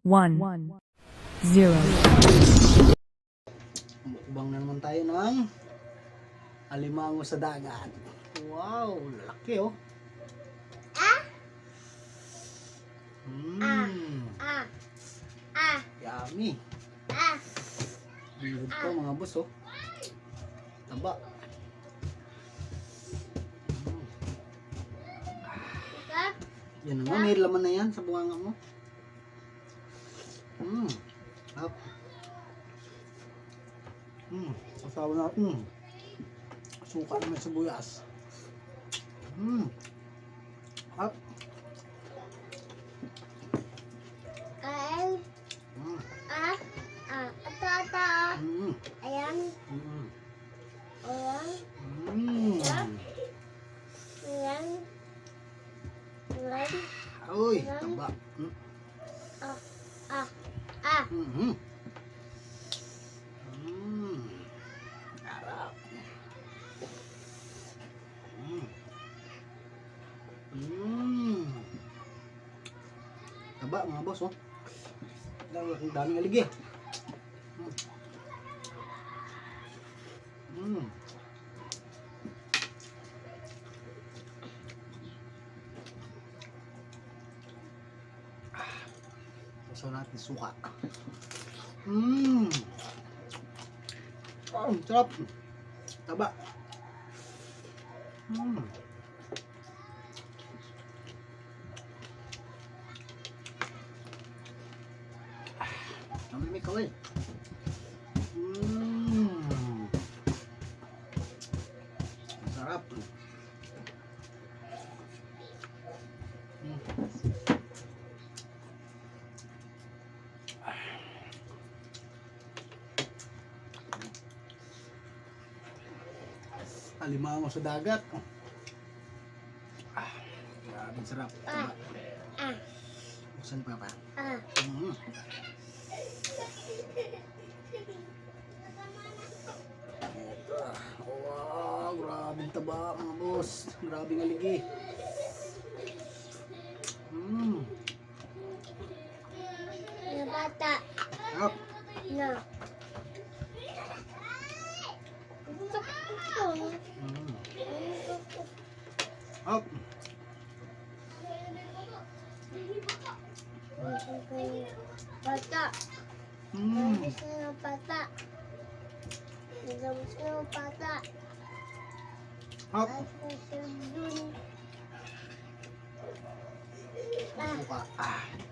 one, zero. Mukbang na naman tayo ng alimango sa dagat. Wow, laki oh. Ah? Mmm, Ah. Ah. yummy. Ah. Bilog pa mga boss oh. Taba. Mm. Yan na nga, may laman na yan sa bunganga mo. Mmm. Up. Mmm. Asawa natin. Suka naman sa buyas. Mmm. Up. Kain. Mmm. Ah. Ah. Ito, ito. Mmm. Ayan. Mmm. Ayan. Mmm. Ayan. Ayan. Uy, taba. Mm. Ah. Mhm. Mm. Sarap. Mm. Mm. Mga boss oh. Ang daming aligi. Mm. Mm. Gusto natin suka. Mmm. Oh, sarap. Taba. Mmm. Namimik ako eh. Mmm. Sarap. Mm. Alimango sa dagat. Ah, grabe sarap. Ah. Ah. Buksan pa pa. Ah. Mm. Wow, grabe taba mga boss. Grabe nga ligi. Mm. Yung bata. Sarap. Na. Up. Bata. Mm. Gusto ng bata. Gusto ng bata. Up. Ah.